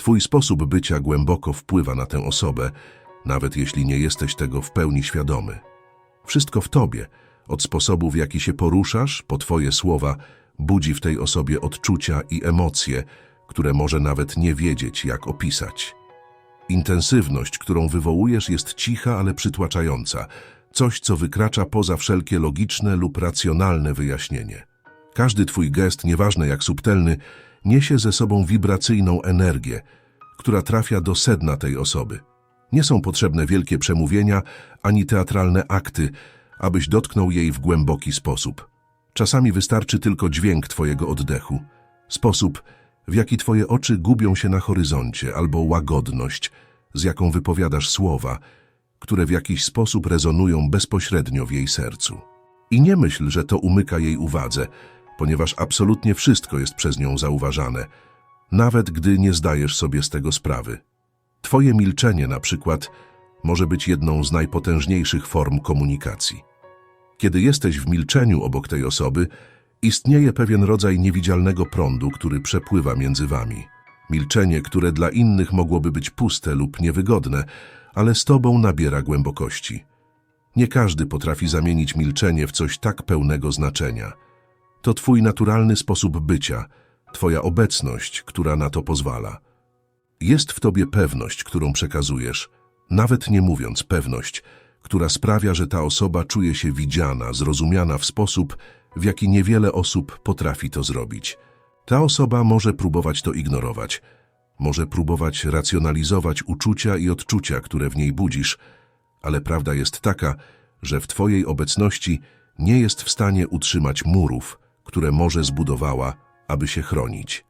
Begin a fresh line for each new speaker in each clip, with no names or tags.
Twój sposób bycia głęboko wpływa na tę osobę, nawet jeśli nie jesteś tego w pełni świadomy. Wszystko w tobie, od sposobu w jaki się poruszasz, po twoje słowa, budzi w tej osobie odczucia i emocje, które może nawet nie wiedzieć, jak opisać. Intensywność, którą wywołujesz, jest cicha, ale przytłaczająca, coś, co wykracza poza wszelkie logiczne lub racjonalne wyjaśnienie. Każdy twój gest, nieważne jak subtelny, niesie ze sobą wibracyjną energię, która trafia do sedna tej osoby. Nie są potrzebne wielkie przemówienia ani teatralne akty, abyś dotknął jej w głęboki sposób. Czasami wystarczy tylko dźwięk twojego oddechu, sposób, w jaki twoje oczy gubią się na horyzoncie, albo łagodność, z jaką wypowiadasz słowa, które w jakiś sposób rezonują bezpośrednio w jej sercu. I nie myśl, że to umyka jej uwadze, ponieważ absolutnie wszystko jest przez nią zauważane, nawet gdy nie zdajesz sobie z tego sprawy. Twoje milczenie na przykład może być jedną z najpotężniejszych form komunikacji. Kiedy jesteś w milczeniu obok tej osoby, istnieje pewien rodzaj niewidzialnego prądu, który przepływa między wami. Milczenie, które dla innych mogłoby być puste lub niewygodne, ale z tobą nabiera głębokości. Nie każdy potrafi zamienić milczenie w coś tak pełnego znaczenia. To twój naturalny sposób bycia, twoja obecność, która na to pozwala. Jest w tobie pewność, którą przekazujesz, nawet nie mówiąc pewność, która sprawia, że ta osoba czuje się widziana, zrozumiana w sposób, w jaki niewiele osób potrafi to zrobić. Ta osoba może próbować to ignorować, może próbować racjonalizować uczucia i odczucia, które w niej budzisz, ale prawda jest taka, że w twojej obecności nie jest w stanie utrzymać murów, które może zbudowała, aby się chronić.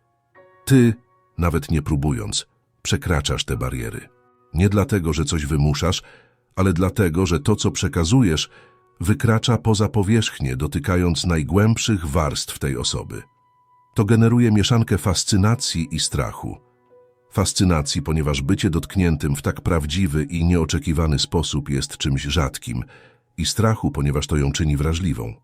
Ty, nawet nie próbując, przekraczasz te bariery. Nie dlatego, że coś wymuszasz, ale dlatego, że to, co przekazujesz, wykracza poza powierzchnię, dotykając najgłębszych warstw tej osoby. To generuje mieszankę fascynacji i strachu. Fascynacji, ponieważ bycie dotkniętym w tak prawdziwy i nieoczekiwany sposób jest czymś rzadkim, i strachu, ponieważ to ją czyni wrażliwą.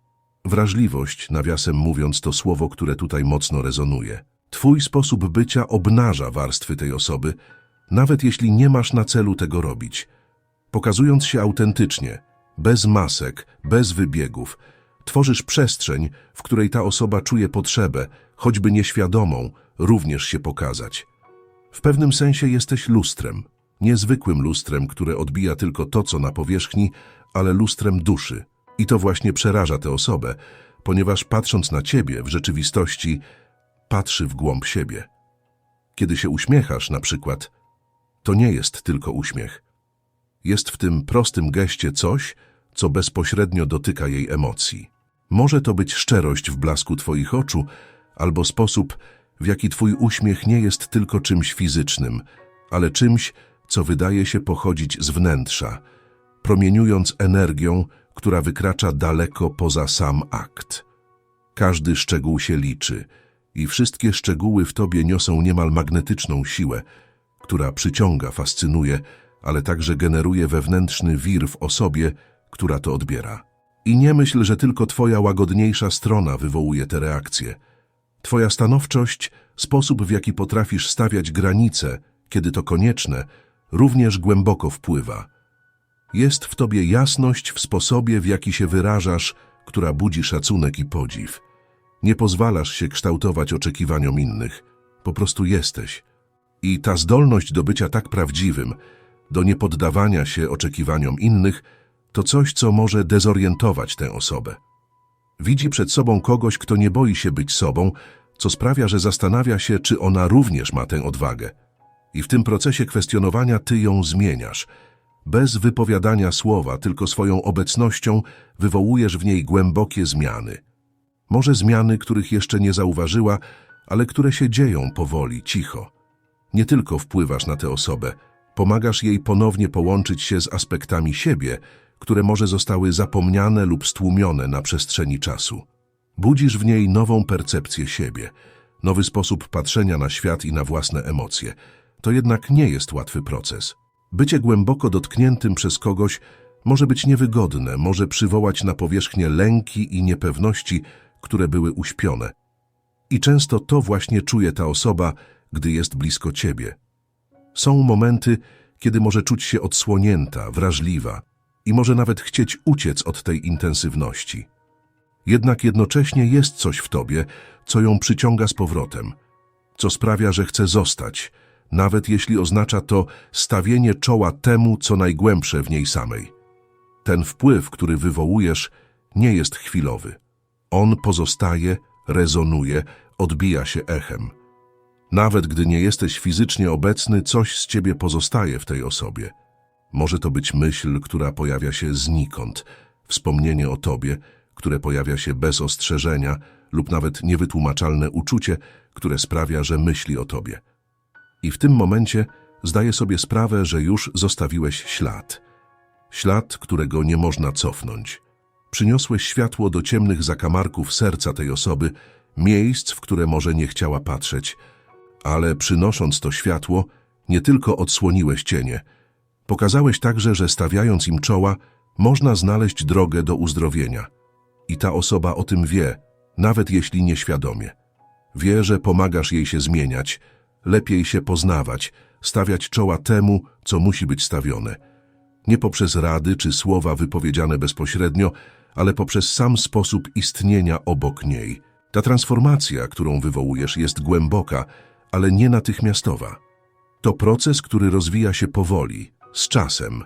Wrażliwość, nawiasem mówiąc, to słowo, które tutaj mocno rezonuje. Twój sposób bycia obnaża warstwy tej osoby, nawet jeśli nie masz na celu tego robić. Pokazując się autentycznie, bez masek, bez wybiegów, tworzysz przestrzeń, w której ta osoba czuje potrzebę, choćby nieświadomą, również się pokazać. W pewnym sensie jesteś lustrem, niezwykłym lustrem, które odbija tylko to, co na powierzchni, ale lustrem duszy. I to właśnie przeraża tę osobę, ponieważ patrząc na ciebie w rzeczywistości, patrzy w głąb siebie. Kiedy się uśmiechasz na przykład, to nie jest tylko uśmiech. Jest w tym prostym geście coś, co bezpośrednio dotyka jej emocji. Może to być szczerość w blasku twoich oczu, albo sposób, w jaki twój uśmiech nie jest tylko czymś fizycznym, ale czymś, co wydaje się pochodzić z wnętrza, promieniując energią, która wykracza daleko poza sam akt. Każdy szczegół się liczy i wszystkie szczegóły w tobie niosą niemal magnetyczną siłę, która przyciąga, fascynuje, ale także generuje wewnętrzny wir w osobie, która to odbiera. I nie myśl, że tylko twoja łagodniejsza strona wywołuje te reakcje. Twoja stanowczość, sposób w jaki potrafisz stawiać granice, kiedy to konieczne, również głęboko wpływa. Jest w tobie jasność w sposobie, w jaki się wyrażasz, która budzi szacunek i podziw. Nie pozwalasz się kształtować oczekiwaniom innych, po prostu jesteś. I ta zdolność do bycia tak prawdziwym, do niepoddawania się oczekiwaniom innych, to coś, co może dezorientować tę osobę. Widzi przed sobą kogoś, kto nie boi się być sobą, co sprawia, że zastanawia się, czy ona również ma tę odwagę. I w tym procesie kwestionowania ty ją zmieniasz. Bez wypowiadania słowa, tylko swoją obecnością wywołujesz w niej głębokie zmiany. Może zmiany, których jeszcze nie zauważyła, ale które się dzieją powoli, cicho. Nie tylko wpływasz na tę osobę, pomagasz jej ponownie połączyć się z aspektami siebie, które może zostały zapomniane lub stłumione na przestrzeni czasu. Budzisz w niej nową percepcję siebie, nowy sposób patrzenia na świat i na własne emocje. To jednak nie jest łatwy proces. Bycie głęboko dotkniętym przez kogoś może być niewygodne, może przywołać na powierzchnię lęki i niepewności, które były uśpione. I często to właśnie czuje ta osoba, gdy jest blisko ciebie. Są momenty, kiedy może czuć się odsłonięta, wrażliwa i może nawet chcieć uciec od tej intensywności. Jednak jednocześnie jest coś w tobie, co ją przyciąga z powrotem, co sprawia, że chce zostać, nawet jeśli oznacza to stawienie czoła temu, co najgłębsze w niej samej. Ten wpływ, który wywołujesz, nie jest chwilowy. On pozostaje, rezonuje, odbija się echem. Nawet gdy nie jesteś fizycznie obecny, coś z ciebie pozostaje w tej osobie. Może to być myśl, która pojawia się znikąd, wspomnienie o tobie, które pojawia się bez ostrzeżenia, lub nawet niewytłumaczalne uczucie, które sprawia, że myśli o tobie. I w tym momencie zdaje sobie sprawę, że już zostawiłeś ślad. Ślad, którego nie można cofnąć. Przyniosłeś światło do ciemnych zakamarków serca tej osoby, miejsc, w które może nie chciała patrzeć, ale przynosząc to światło, nie tylko odsłoniłeś cienie, pokazałeś także, że stawiając im czoła, można znaleźć drogę do uzdrowienia. I ta osoba o tym wie, nawet jeśli nieświadomie. Wie, że pomagasz jej się zmieniać, lepiej się poznawać, stawiać czoła temu, co musi być stawione. Nie poprzez rady czy słowa wypowiedziane bezpośrednio, ale poprzez sam sposób istnienia obok niej. Ta transformacja, którą wywołujesz, jest głęboka, ale nie natychmiastowa. To proces, który rozwija się powoli, z czasem.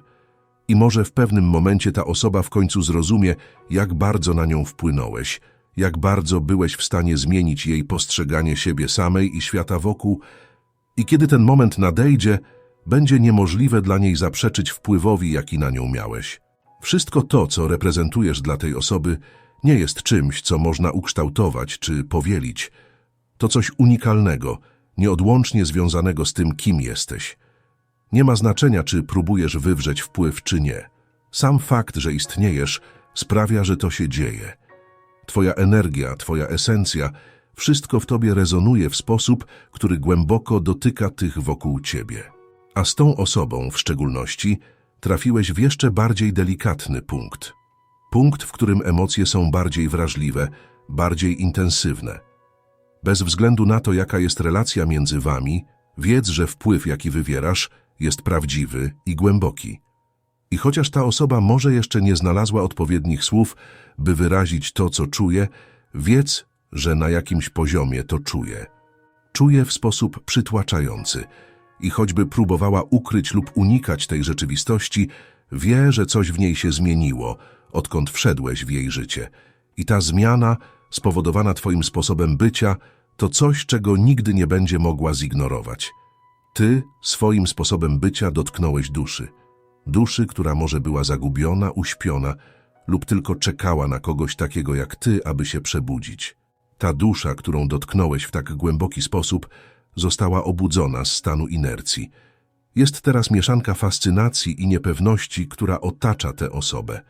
I może w pewnym momencie ta osoba w końcu zrozumie, jak bardzo na nią wpłynąłeś, jak bardzo byłeś w stanie zmienić jej postrzeganie siebie samej i świata wokół, i kiedy ten moment nadejdzie, będzie niemożliwe dla niej zaprzeczyć wpływowi, jaki na nią miałeś. Wszystko to, co reprezentujesz dla tej osoby, nie jest czymś, co można ukształtować czy powielić. To coś unikalnego, nieodłącznie związanego z tym, kim jesteś. Nie ma znaczenia, czy próbujesz wywrzeć wpływ, czy nie. Sam fakt, że istniejesz, sprawia, że to się dzieje. Twoja energia, twoja esencja, wszystko w tobie rezonuje w sposób, który głęboko dotyka tych wokół ciebie. A z tą osobą w szczególności trafiłeś w jeszcze bardziej delikatny punkt. Punkt, w którym emocje są bardziej wrażliwe, bardziej intensywne. Bez względu na to, jaka jest relacja między wami, wiedz, że wpływ, jaki wywierasz, jest prawdziwy i głęboki. I chociaż ta osoba może jeszcze nie znalazła odpowiednich słów, by wyrazić to, co czuje, wiedz, że na jakimś poziomie to czuje. Czuje w sposób przytłaczający i choćby próbowała ukryć lub unikać tej rzeczywistości, wie, że coś w niej się zmieniło, odkąd wszedłeś w jej życie. I ta zmiana, spowodowana twoim sposobem bycia, to coś, czego nigdy nie będzie mogła zignorować. Ty swoim sposobem bycia dotknąłeś duszy. Duszy, która może była zagubiona, uśpiona lub tylko czekała na kogoś takiego jak ty, aby się przebudzić. Ta dusza, którą dotknąłeś w tak głęboki sposób, została obudzona z stanu inercji. Jest teraz mieszanka fascynacji i niepewności, która otacza tę osobę.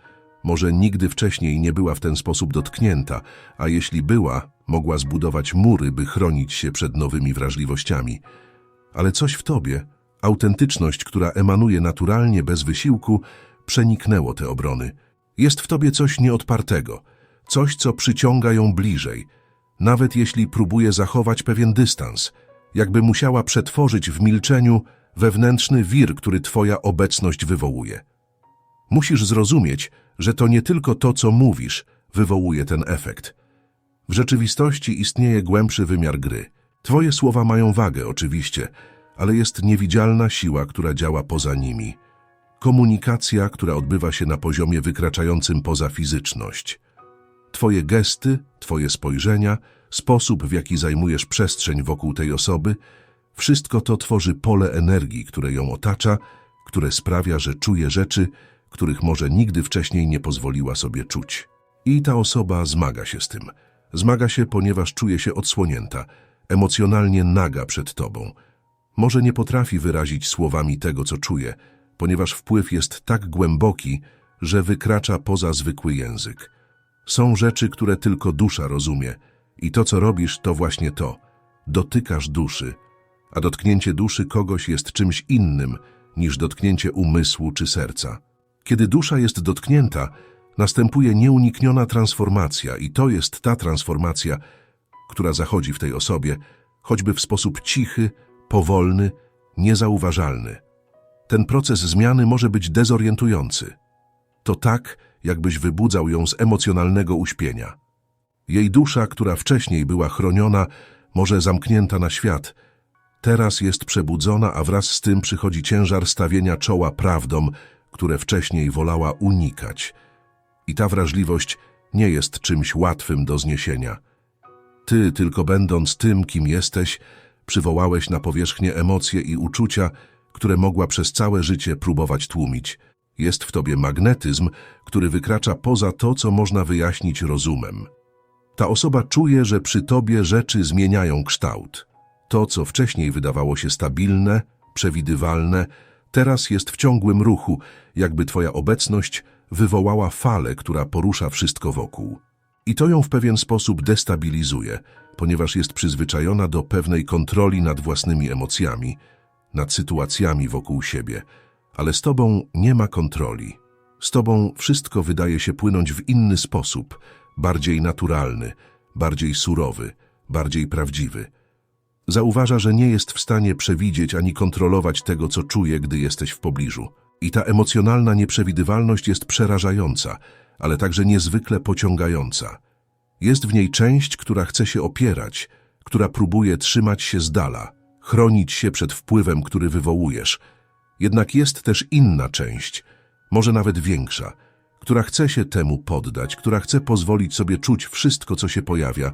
Może nigdy wcześniej nie była w ten sposób dotknięta, a jeśli była, mogła zbudować mury, by chronić się przed nowymi wrażliwościami. Ale coś w tobie, autentyczność, która emanuje naturalnie, bez wysiłku, przeniknęło te obrony. Jest w tobie coś nieodpartego, coś, co przyciąga ją bliżej, nawet jeśli próbuje zachować pewien dystans, jakby musiała przetworzyć w milczeniu wewnętrzny wir, który twoja obecność wywołuje. Musisz zrozumieć, że to nie tylko to, co mówisz, wywołuje ten efekt. W rzeczywistości istnieje głębszy wymiar gry. Twoje słowa mają wagę, oczywiście, ale jest niewidzialna siła, która działa poza nimi. Komunikacja, która odbywa się na poziomie wykraczającym poza fizyczność. Twoje gesty, Twoje spojrzenia, sposób, w jaki zajmujesz przestrzeń wokół tej osoby, wszystko to tworzy pole energii, które ją otacza, które sprawia, że czuje rzeczy, których może nigdy wcześniej nie pozwoliła sobie czuć. I ta osoba zmaga się z tym. Zmaga się, ponieważ czuje się odsłonięta, emocjonalnie naga przed tobą. Może nie potrafi wyrazić słowami tego, co czuje, ponieważ wpływ jest tak głęboki, że wykracza poza zwykły język. Są rzeczy, które tylko dusza rozumie i to, co robisz, to właśnie to. Dotykasz duszy, a dotknięcie duszy kogoś jest czymś innym niż dotknięcie umysłu czy serca. Kiedy dusza jest dotknięta, następuje nieunikniona transformacja i to jest ta transformacja, która zachodzi w tej osobie, choćby w sposób cichy, powolny, niezauważalny. Ten proces zmiany może być dezorientujący. To tak, jakbyś wybudzał ją z emocjonalnego uśpienia. Jej dusza, która wcześniej była chroniona, może zamknięta na świat, teraz jest przebudzona, a wraz z tym przychodzi ciężar stawienia czoła prawdom, które wcześniej wolała unikać. I ta wrażliwość nie jest czymś łatwym do zniesienia. Ty, tylko będąc tym, kim jesteś, przywołałeś na powierzchnię emocje i uczucia, które mogła przez całe życie próbować tłumić. Jest w tobie magnetyzm, który wykracza poza to, co można wyjaśnić rozumem. Ta osoba czuje, że przy tobie rzeczy zmieniają kształt. To, co wcześniej wydawało się stabilne, przewidywalne, teraz jest w ciągłym ruchu, jakby twoja obecność wywołała falę, która porusza wszystko wokół. I to ją w pewien sposób destabilizuje, ponieważ jest przyzwyczajona do pewnej kontroli nad własnymi emocjami, nad sytuacjami wokół siebie. Ale z tobą nie ma kontroli. Z tobą wszystko wydaje się płynąć w inny sposób, bardziej naturalny, bardziej surowy, bardziej prawdziwy. Zauważa, że nie jest w stanie przewidzieć ani kontrolować tego, co czuje, gdy jesteś w pobliżu. I ta emocjonalna nieprzewidywalność jest przerażająca, ale także niezwykle pociągająca. Jest w niej część, która chce się opierać, która próbuje trzymać się z dala, chronić się przed wpływem, który wywołujesz. Jednak jest też inna część, może nawet większa, która chce się temu poddać, która chce pozwolić sobie czuć wszystko, co się pojawia,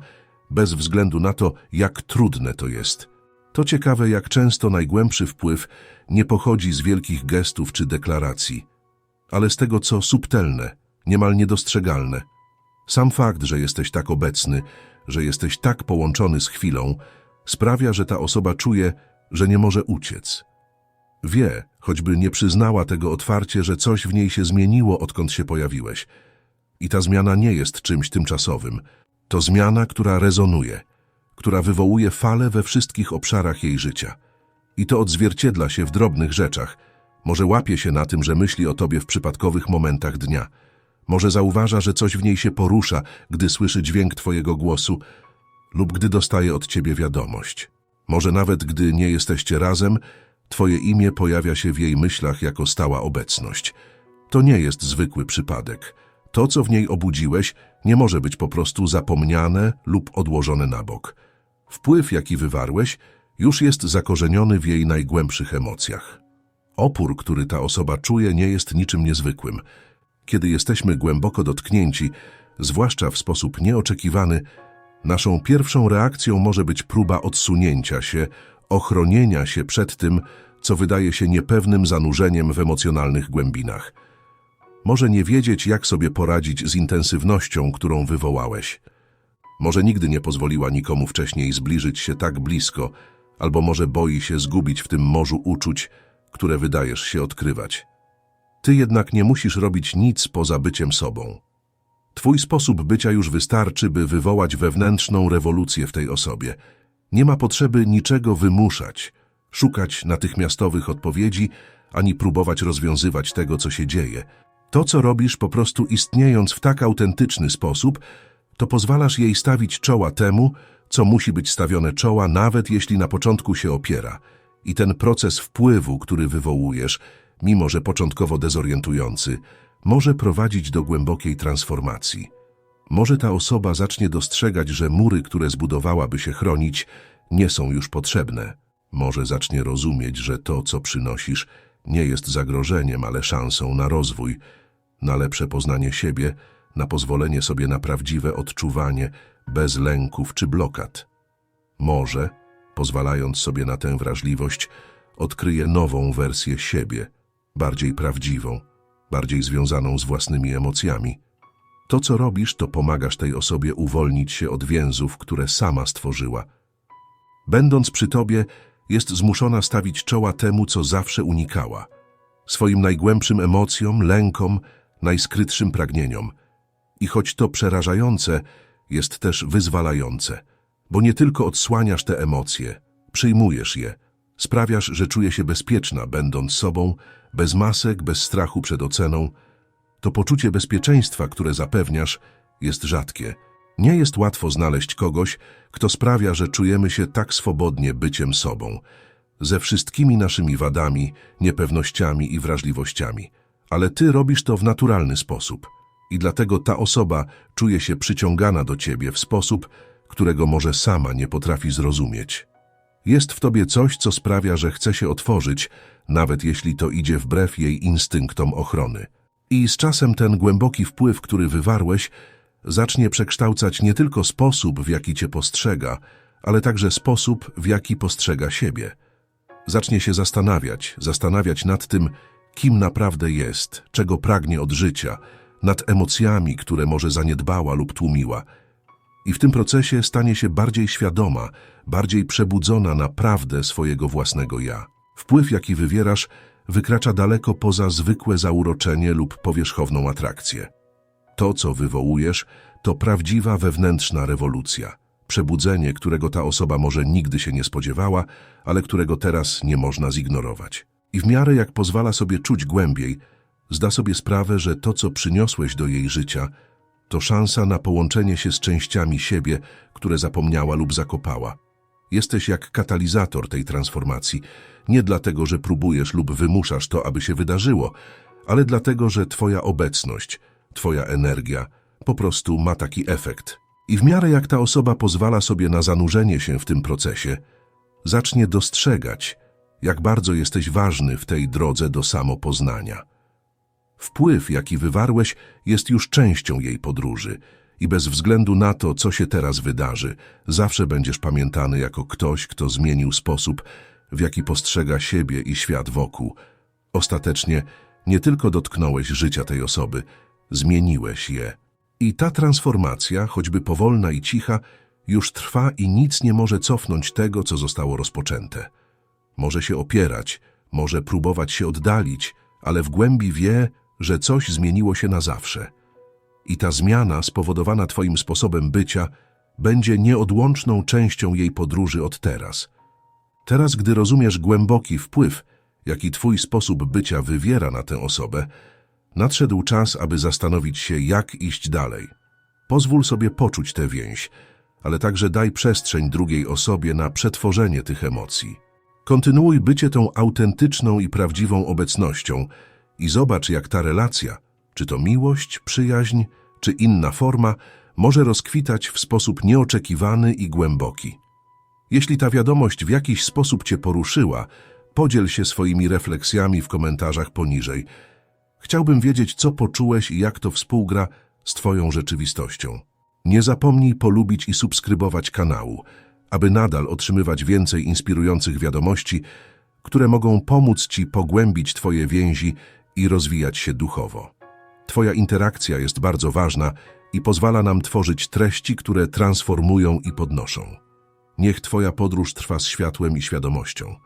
bez względu na to, jak trudne to jest. To ciekawe, jak często najgłębszy wpływ nie pochodzi z wielkich gestów czy deklaracji, ale z tego, co subtelne, niemal niedostrzegalne. Sam fakt, że jesteś tak obecny, że jesteś tak połączony z chwilą, sprawia, że ta osoba czuje, że nie może uciec. Wie, choćby nie przyznała tego otwarcie, że coś w niej się zmieniło, odkąd się pojawiłeś. I ta zmiana nie jest czymś tymczasowym. To zmiana, która rezonuje, która wywołuje falę we wszystkich obszarach jej życia. I to odzwierciedla się w drobnych rzeczach. Może łapie się na tym, że myśli o tobie w przypadkowych momentach dnia. Może zauważa, że coś w niej się porusza, gdy słyszy dźwięk twojego głosu lub gdy dostaje od ciebie wiadomość. Może nawet gdy nie jesteście razem, twoje imię pojawia się w jej myślach jako stała obecność. To nie jest zwykły przypadek. To, co w niej obudziłeś, nie może być po prostu zapomniane lub odłożone na bok. Wpływ, jaki wywarłeś, już jest zakorzeniony w jej najgłębszych emocjach. Opór, który ta osoba czuje, nie jest niczym niezwykłym. Kiedy jesteśmy głęboko dotknięci, zwłaszcza w sposób nieoczekiwany, naszą pierwszą reakcją może być próba odsunięcia się, ochronienia się przed tym, co wydaje się niepewnym zanurzeniem w emocjonalnych głębinach. Może nie wiedzieć, jak sobie poradzić z intensywnością, którą wywołałeś. Może nigdy nie pozwoliła nikomu wcześniej zbliżyć się tak blisko, albo może boi się zgubić w tym morzu uczuć, które wydajesz się odkrywać. Ty jednak nie musisz robić nic poza byciem sobą. Twój sposób bycia już wystarczy, by wywołać wewnętrzną rewolucję w tej osobie. Nie ma potrzeby niczego wymuszać, szukać natychmiastowych odpowiedzi, ani próbować rozwiązywać tego, co się dzieje. To, co robisz po prostu istniejąc w tak autentyczny sposób, to pozwalasz jej stawić czoła temu, co musi być stawione czoła, nawet jeśli na początku się opiera. I ten proces wpływu, który wywołujesz, mimo że początkowo dezorientujący, może prowadzić do głębokiej transformacji. Może ta osoba zacznie dostrzegać, że mury, które zbudowała, by się chronić, nie są już potrzebne. Może zacznie rozumieć, że to, co przynosisz, nie jest zagrożeniem, ale szansą na rozwój, na lepsze poznanie siebie, na pozwolenie sobie na prawdziwe odczuwanie, bez lęków czy blokad. Może, pozwalając sobie na tę wrażliwość, odkryje nową wersję siebie, bardziej prawdziwą, bardziej związaną z własnymi emocjami. To, co robisz, to pomagasz tej osobie uwolnić się od więzów, które sama stworzyła. Będąc przy tobie, jest zmuszona stawić czoła temu, co zawsze unikała. Swoim najgłębszym emocjom, lękom, najskrytszym pragnieniom. I choć to przerażające, jest też wyzwalające, bo nie tylko odsłaniasz te emocje, przyjmujesz je, sprawiasz, że czuje się bezpieczna, będąc sobą, bez masek, bez strachu przed oceną. To poczucie bezpieczeństwa, które zapewniasz, jest rzadkie. Nie jest łatwo znaleźć kogoś, kto sprawia, że czujemy się tak swobodnie byciem sobą. ze wszystkimi naszymi wadami, niepewnościami i wrażliwościami. Ale ty robisz to w naturalny sposób. I dlatego ta osoba czuje się przyciągana do ciebie w sposób, którego może sama nie potrafi zrozumieć. Jest w tobie coś, co sprawia, że chce się otworzyć, nawet jeśli to idzie wbrew jej instynktom ochrony. I z czasem ten głęboki wpływ, który wywarłeś, zacznie przekształcać nie tylko sposób, w jaki cię postrzega, ale także sposób, w jaki postrzega siebie. Zacznie się zastanawiać, zastanawiać nad tym, kim naprawdę jest, czego pragnie od życia, nad emocjami, które może zaniedbała lub tłumiła. I w tym procesie stanie się bardziej świadoma, bardziej przebudzona na prawdę swojego własnego ja. Wpływ, jaki wywierasz, wykracza daleko poza zwykłe zauroczenie lub powierzchowną atrakcję. To, co wywołujesz, to prawdziwa wewnętrzna rewolucja. Przebudzenie, którego ta osoba może nigdy się nie spodziewała, ale którego teraz nie można zignorować. I w miarę jak pozwala sobie czuć głębiej, zda sobie sprawę, że to, co przyniosłeś do jej życia, to szansa na połączenie się z częściami siebie, które zapomniała lub zakopała. Jesteś jak katalizator tej transformacji, nie dlatego, że próbujesz lub wymuszasz to, aby się wydarzyło, ale dlatego, że Twoja obecność, Twoja energia po prostu ma taki efekt. I w miarę jak ta osoba pozwala sobie na zanurzenie się w tym procesie, zacznie dostrzegać, jak bardzo jesteś ważny w tej drodze do samopoznania. Wpływ, jaki wywarłeś, jest już częścią jej podróży i bez względu na to, co się teraz wydarzy, zawsze będziesz pamiętany jako ktoś, kto zmienił sposób, w jaki postrzega siebie i świat wokół. Ostatecznie nie tylko dotknąłeś życia tej osoby, zmieniłeś je. I ta transformacja, choćby powolna i cicha, już trwa i nic nie może cofnąć tego, co zostało rozpoczęte. Może się opierać, może próbować się oddalić, ale w głębi wie, że coś zmieniło się na zawsze. I ta zmiana, spowodowana Twoim sposobem bycia, będzie nieodłączną częścią jej podróży od teraz. Teraz, gdy rozumiesz głęboki wpływ, jaki Twój sposób bycia wywiera na tę osobę, nadszedł czas, aby zastanowić się, jak iść dalej. Pozwól sobie poczuć tę więź, ale także daj przestrzeń drugiej osobie na przetworzenie tych emocji. Kontynuuj bycie tą autentyczną i prawdziwą obecnością i zobacz, jak ta relacja, czy to miłość, przyjaźń, czy inna forma, może rozkwitać w sposób nieoczekiwany i głęboki. Jeśli ta wiadomość w jakiś sposób Cię poruszyła, podziel się swoimi refleksjami w komentarzach poniżej. Chciałbym wiedzieć, co poczułeś i jak to współgra z Twoją rzeczywistością. Nie zapomnij polubić i subskrybować kanału, aby nadal otrzymywać więcej inspirujących wiadomości, które mogą pomóc Ci pogłębić Twoje więzi i rozwijać się duchowo. Twoja interakcja jest bardzo ważna i pozwala nam tworzyć treści, które transformują i podnoszą. Niech Twoja podróż trwa z światłem i świadomością.